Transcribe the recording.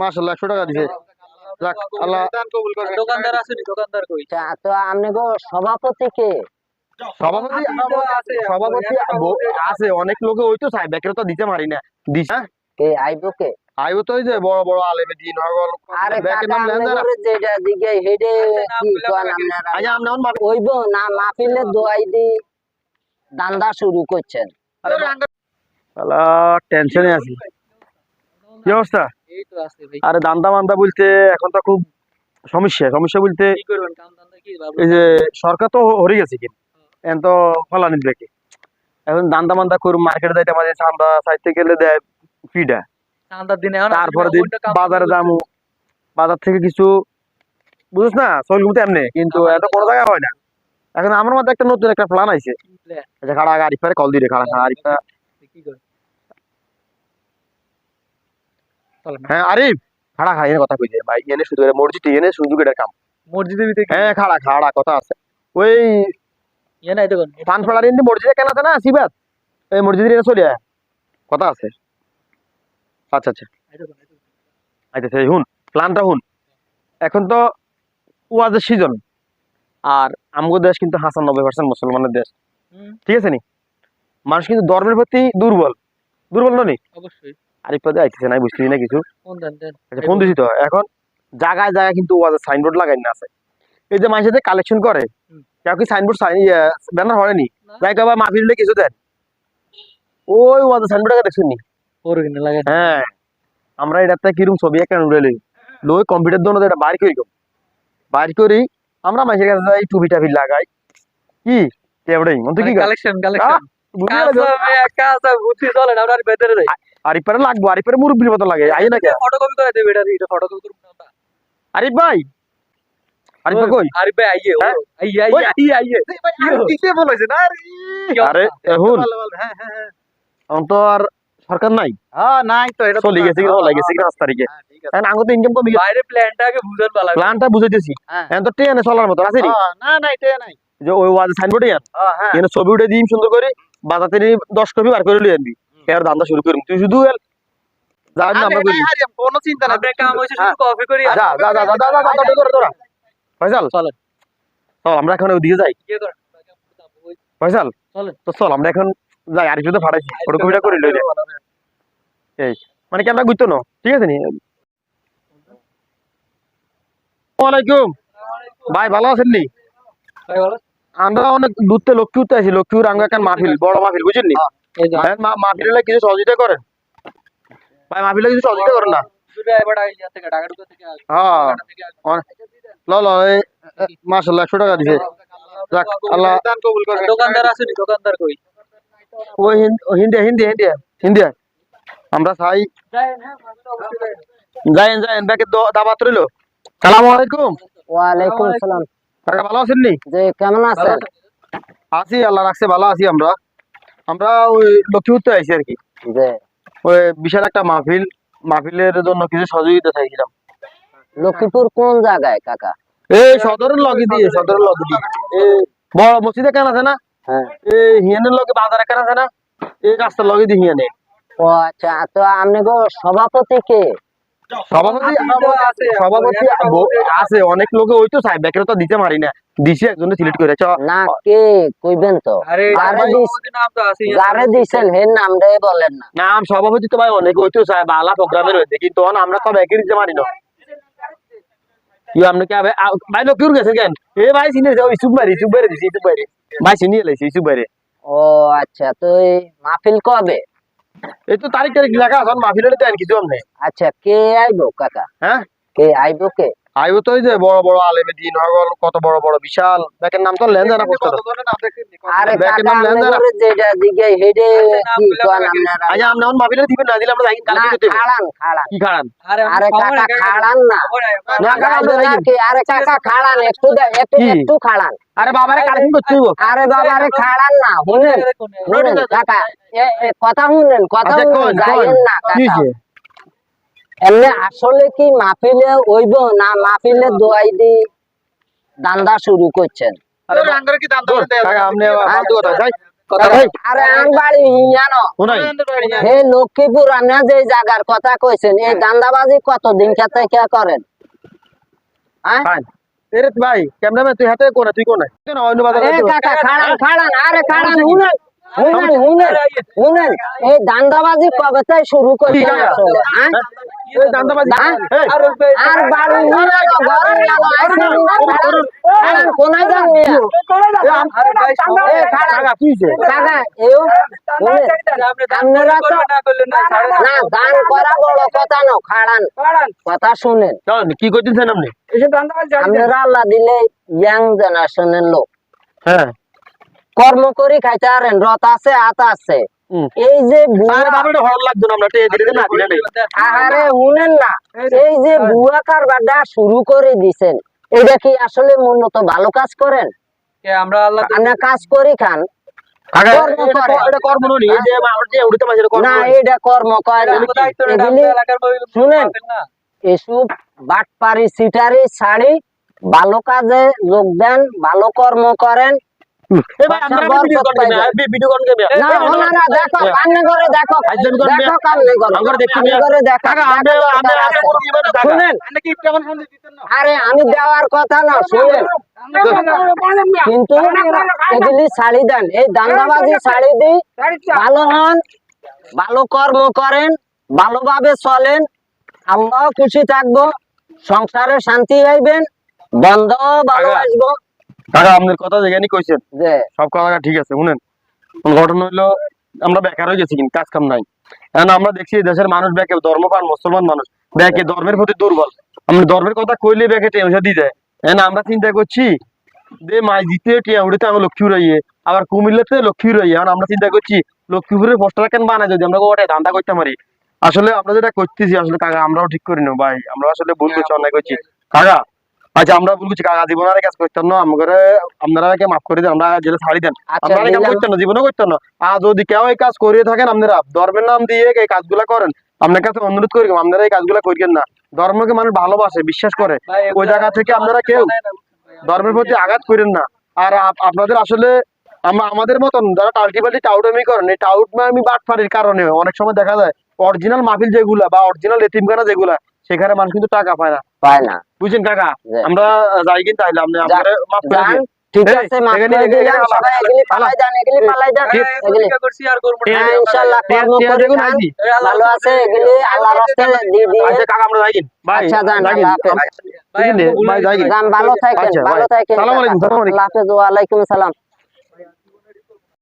মাসাল্লাহ একশো টাকা দিছে। যাক আল্লাহ দোকানদার আসেনি দোকানদার কই? আচ্ছা, তো আপনি গো সভাপতি কে? সভাপতি সভাপতি আছে। অনেক লোকে ওই তো চাই বেকের দিতে পারি না। দিস হ্যাঁ? কে আইবো কে? আইও তো যে বড় বড় আলেমে দিন হগল আরে নাম লেন আপনি জানা করে যেটা দিকে হেডে কি গুলা কোন কয়ে আপনারা আজ আমরা ওইব না মাহফিলে দোয়াই দি দান্দা শুরু করছেন। টেনশনে আছি। কি অবস্থা? এই তো আছে ভাই। আরে দান্দা মান্দা বলতে এখন তো খুব সমস্যা সমস্যা বলতে? এই যে সরকার তো হরে গেছে কি? এখন তো ফলানি দিবে কি? এখন দান্দা মান্দা করুম মার্কেটে যাইতে আমাদের চান্দা চাইতে গেলে দেয় ফিডা। তারপরে বাজারে বাজার থেকে কিছু বুঝছ না? চল ঘুমতে এমনি। কিন্তু এত বড় জায়গা হয় না। এখন আমার মধ্যে একটা নতুন একটা প্ল্যান আইছে? আচ্ছা খাড়া আরিফারে কল দিয়ে খাড়া খাড়া আরিফা কি করবেন চলেন হ্যাঁ আরিফ খাড়া খাড়া এনে কথা ভাই এনে শুধু মসজিদ এনে সুযোগ এটার কাম। মসজিদের ভিতরে হ্যাঁ খাড়া খাড়া কথা আছে। ওই ইয়ে নাই দেখুন পানপাড়ার এনে মসজিদে কেন আছে না সিবাত? এই মসজিদের এনে চলে আয়। কথা আছে। আচ্ছা আচ্ছা। আচ্ছা সেই হুন প্ল্যানটা হুন। এখন তো ওয়াজের সিজন আর আমগো দেশ কিন্তু হাসান নব্বই পার্সেন্ট মুসলমানের দেশ। ঠিক আছে নি? মানুষ কিন্তু ধর্মের প্রতি দুর্বল। দুর্বল ননি অবশ্যই। আরেক পদে আইতেছে নাই বুঝতেছি না কিছু। ফোন দেন দেন। আচ্ছা ফোন দিছি তো। এখন জায়গায় জায়গায় কিন্তু ওয়াজের সাইনবোর্ড লাগাই না আছে। এই যে মানুষের কালেকশন করে কেউ কি সাইনবোর্ড ব্যানার হয়নি? যাই কেউ মাহফিলে কিছু দেন। ওই ওয়াজের সাইনবোর্ড দেখছেন নি ওর কিনে লাগে হ্যাঁ। আমরা এটাতে কিরম ছবি একটা উড়ে লই লই কম্পিউটার দোনো এটা বাইর করি বাইর করি আমরা মানুষের কাছে যাই টুপি টাপি লাগাই। কি? কেবড়াই মন তো কি কালেকশন কালেকশন কাঁচা বুদ্ধি চলে না আপনার ভেতরে দেয় আরিফ পারে লাগবো আরিফ পারে মুরব্বির মতো লাগে আই না কে ফটোকপি করে দেবে এটা এটা ফটোকপি করুন না আরিফ ভাই? আরিফ ভাই কই? আরে ভাই আইয়ে ও হ্যাঁ? আইয়ে। আইয়ে আইয়ে আইয়ে। কিসে বলেছে? না আরে? এখন হ্যাঁ হ্যাঁ হ্যাঁ। তো আর সরকার নাই? হ্যাঁ নাই তো এটা চলে গেছে কি চলে গেছে কি পাঁচ তারিখে হ্যাঁ, ঠিক আছে। এখন আঙ্গো তো ইনকাম কমে গেছে। বাইরে প্ল্যানটাকে বুঝান ভালো প্ল্যানটা বুঝাইতেছি হ্যাঁ। এখন তো ট্রেনে চলার মতো আছে নি? না না এটা নাই। যে ওই ওয়াজ সাইনবোর্ডে হ্যাঁ হ্যাঁ। এখানে ছবি উঠে দিম সুন্দর করে বাজার থেকে দশ কপি বার করে লিয়ে আনবি। এর দান্দা শুরু করুম তুই শুধু এল। না আমরা করি। কোনো চিন্তা নাই। কাম হইছে শুধু কপি করি। যা যা যা যা যা যা যা তোরা তোরা ফয়সাল? চলেন। চল আমরা এখন ওইদিকে যাই। ফয়সাল? তো চল আমরা এখন যাই আর শুধু ফাটাইছি ফটোকপিটা করে লইলে মানে কি গুইতো না? ঠিক আছে নি? ওয়ালাইকুম। ভাই ভালো আছেন নি? আমরা অনেক দূরতে লক্ষ্মীতে আছি লক্ষ্মীর আঙ্গা মাহফিল বড় মাহফিল এই যে হ্যাঁ, মাহফিলে কিছু সহযোগিতা করেন? ভাই মাহফিলে কিছু সহযোগিতা করেন না? দুটো এবার আই যাতে ঢাকা ঢুকে থেকে আসবে। হ্যাঁ। মাসাল্লাহ একশো টাকা দিছে। যাক আল্লাহ দোকানদার আসেনি দোকানদার কই? ওই হিন- ও হিন্দি হিন্দি হিন্দি হিন্দি আমরা চাই যাইন যাইন। ব্যাকে দাবাত রইল। সালাম আলাইকুম। ওয়ালাইকুম সালাম কাকা ভালো আছেন নি? যে কেমন আছেন? আছি আল্লাহ রাখছে ভালো আছি আমরা। আমরা ওই লক্ষ্মীপুরতে আইছি আর কি। ওই বিশাল একটা মাহফিল মাহফিলের জন্য কিছু সহযোগিতা চাইছিলাম। লক্ষ্মীপুর কোন জায়গায় কাকা? এই সদরের লগে দিয়ে সদরের লগে দিয়ে। এই বড় মসজিদে কেন আছে না? হ্যাঁ। এই হিয়ানের লগে বাজারে কেন আছে না? এই রাস্তার লগে দিয়ে হিয়ানে। ও আচ্ছা তো আপনি গো সভাপতি কে? সভাপতি সভাপতি আছে। অনেক লোকে ওই তো দিতে পারি না। দিছি একজনে সিলেক্ট করে না কে কইবেন তো? যারে নাম বলেন না। নাম সভাপতি ভাই অনেক ওই তো কিন্তু আমরা তো দিতে পারি না। আপনি কি ভাই লোক কিউর গেছে কেন? এ ভাই চিনে যাও ইসুব বাইরে ইসুব বাইরে দিছি ইসুব বাইরে ভাই চিনিয়ে লাইছি ইসুব বাইরে ও আচ্ছা তো এই মাহফিল কবে? এই তো তারিখ তারিখ লেখা আছে মাহফিলের দেন কিছু আপনি আচ্ছা কে আইবো কাকা? হ্যাঁ? কে আইবো কে? আইবো তো যে বড় বড় আলেমে দিন হগল কত বড় বড় বিশাল। ব্যাকের নাম তো লেন জানা আরে ব্যাকের নাম আপনি লেন জানা করে যেটা দিকে হেডে আচ্ছা, কি আজ আমরা দিবেন না দিলে আমরা যাই খাড়ান খাড়ান। কি খাড়ান? আরে আরে কাকা খাড়ান না। না, কাকা, গাইবো আমরা আরে কাকা খাড়ান একটু একটু একটু খাড়ান। আরে বাবারে কালেকশন করতে হইব আরে বাবা খাড়ান না শুনেন। শুনেন কাকা এ- এ কথা শুনেন কথা আচ্ছা শুনেন যাইয়েন না কাকা। হইছে? এমনি আসলে কি মাহফিলে ওইব না মাহফিলে দোয়াই দি দান্দা শুরু করছেন লক্ষ্মীপুর যে জায়গার কথা কইছেন এই দান্দাবাজি কতদিন খেতে কে করেন হ্যাঁ? ভাই ক্যামেরাম্যান তুই হাতে কোনা তুই কোনা খাড়ান আরে এই দান্দাবাজি কবে শুরু করছেন আসলে হ্যাঁ? হ্যাঁ? আর বাড়ি না খাড়ান খাড়ান কোনায় যান মিয়া এ, আম- আরে ভাই সবাই এ খাড়ান কাকা, কি হইছে? কাকা এও শুনেন আপনি দান আপনারা তো না করলেন না সাড়ে না দান করা বড় কথা না খাড়ান কথা শুনেন কি করতেছেন আপনি আপনারা আল্লাহ দিলে ইয়াং জেনারেশনের লোক হ্যাঁ কর্ম করি খাইতে পারেন রথ আছে আত আছে। এই যে আরে শুনেন না এই যে বুয়া কারবারটা শুরু করে দিছেন এটা কি আসলে মূলত ভালো কাজ করেন? আমরা আল্লাহ কাজ করি খান। ভালো কাজে যোগ দেন ভালো কর্ম করেন এ ভাই আমরা বরকত ভিডিও কল পাইবে। না ভিডিও কল কে না না না। দেখো কামনে করে দেখো। আইজন করে দেখো কামনে করে। আমরা দেখতে কামনে মিয়া। করে দেখো। কাকা আমরা দেখো আমরা দরকার আমরা আছে। কোনো বিমান টাকা শুনেন। আপনি কি কেমন শুনতে দিতেন না? আরে আমি দেওয়ার কথা না শুনেন। কিন্তু এগুলি ছাড়ি দেন। এই দান্দাবাজি শাড়ি দিই। ভালো হন ভালো কর্ম করেন ভালোভাবে চলেন। আল্লাহ খুশি থাকব সংসারে শান্তি হইবেন বন্ধ ভালো আসব কাকা আপনার কথা যেখানে কইছেন যে। সব কথা ঠিক আছে শুনেন। ঘটনা হইল আমরা বেকার হয়ে গেছি কিন্তু কাজ কাম নাই। এখন আমরা দেখছি দেশের মানুষ ব্যাকে ধর্মপান মুসলমান মানুষ ব্যাকে ধর্মের প্রতি দুর্বল। আমরা ধর্মের কথা কইলে ব্যাকে টেনশন দিয়ে দেয়। এখন আমরা চিন্তা করছি যে মাছ দিতে টিয়া উড়িতে আমরা লক্ষ্মী রইয়ে আবার কুমিল্লাতে লক্ষ্মী রইয়ে এখন আমরা চিন্তা করছি লক্ষ্মীপুরের পোস্টার কেন বানায় যদি আমরা ওটাই ধান্দা করতে পারি? আসলে আমরা যেটা করতেছি আসলে কাকা আমরাও ঠিক করি না ভাই। আমরা আসলে ভুল করছি অন্যায় করছি। কাকা আচ্ছা আমরা জীবনের কাজ করতাম না আমাদের আপনারা মাফ করে দেন আমরা যেটা ছাড়ি দেন। আচ্ছা আপনারা কাজ করতেন না জীবনে করতেন না। আর যদি কেউ এই কাজ করিয়ে থাকেন আপনারা ধর্মের নাম দিয়ে এই কাজগুলা করেন। আপনার কাছে অনুরোধ করি আপনারা এই কাজগুলা করিয়েন না। ধর্মকে মানুষ ভালোবাসে বিশ্বাস করে। ওই জায়গা থেকে আপনারা কেউ ধর্মের প্রতি আঘাত করেন না। আর আপনাদের আসলে আম- আমাদের মতন যারা টাল্টিপাল্টি টাউটামি করেন এই টাউটমামি বাটফারির কারণে অনেক সময় দেখা যায় অরিজিনাল মাহফিল যেগুলা বা অরিজিনাল এতিমখানা যেগুলা সেখানে মানুষ কিন্তু টাকা পায় না। পায় না। বুঝছেন কাকা? আমরা যাই কিন্তু আইলাম মাফ করে দিন। ঠিক আছে মাফ এখানে- করে এখানে- সবাই এগুলি পালাই দেন এগুলি পালাই দেন এগুলি করছি আর করব না। ইনশাআল্লাহ কর্ম টিয়া করে দেখুন। খান। আইজি। ভালো আছে এগুলি আল্লাহ রাস্তায় দিয়ে দিয়ে। আচ্ছা কাকা আমরা যাই কিন ভাই আচ্ছা যান আল্লাহ হাফেজ। ভাই যাই যান ভালো থাকেন আচ্ছা, ভালো। থাকেন আলাইকুম, আলাইকুম। সালাম।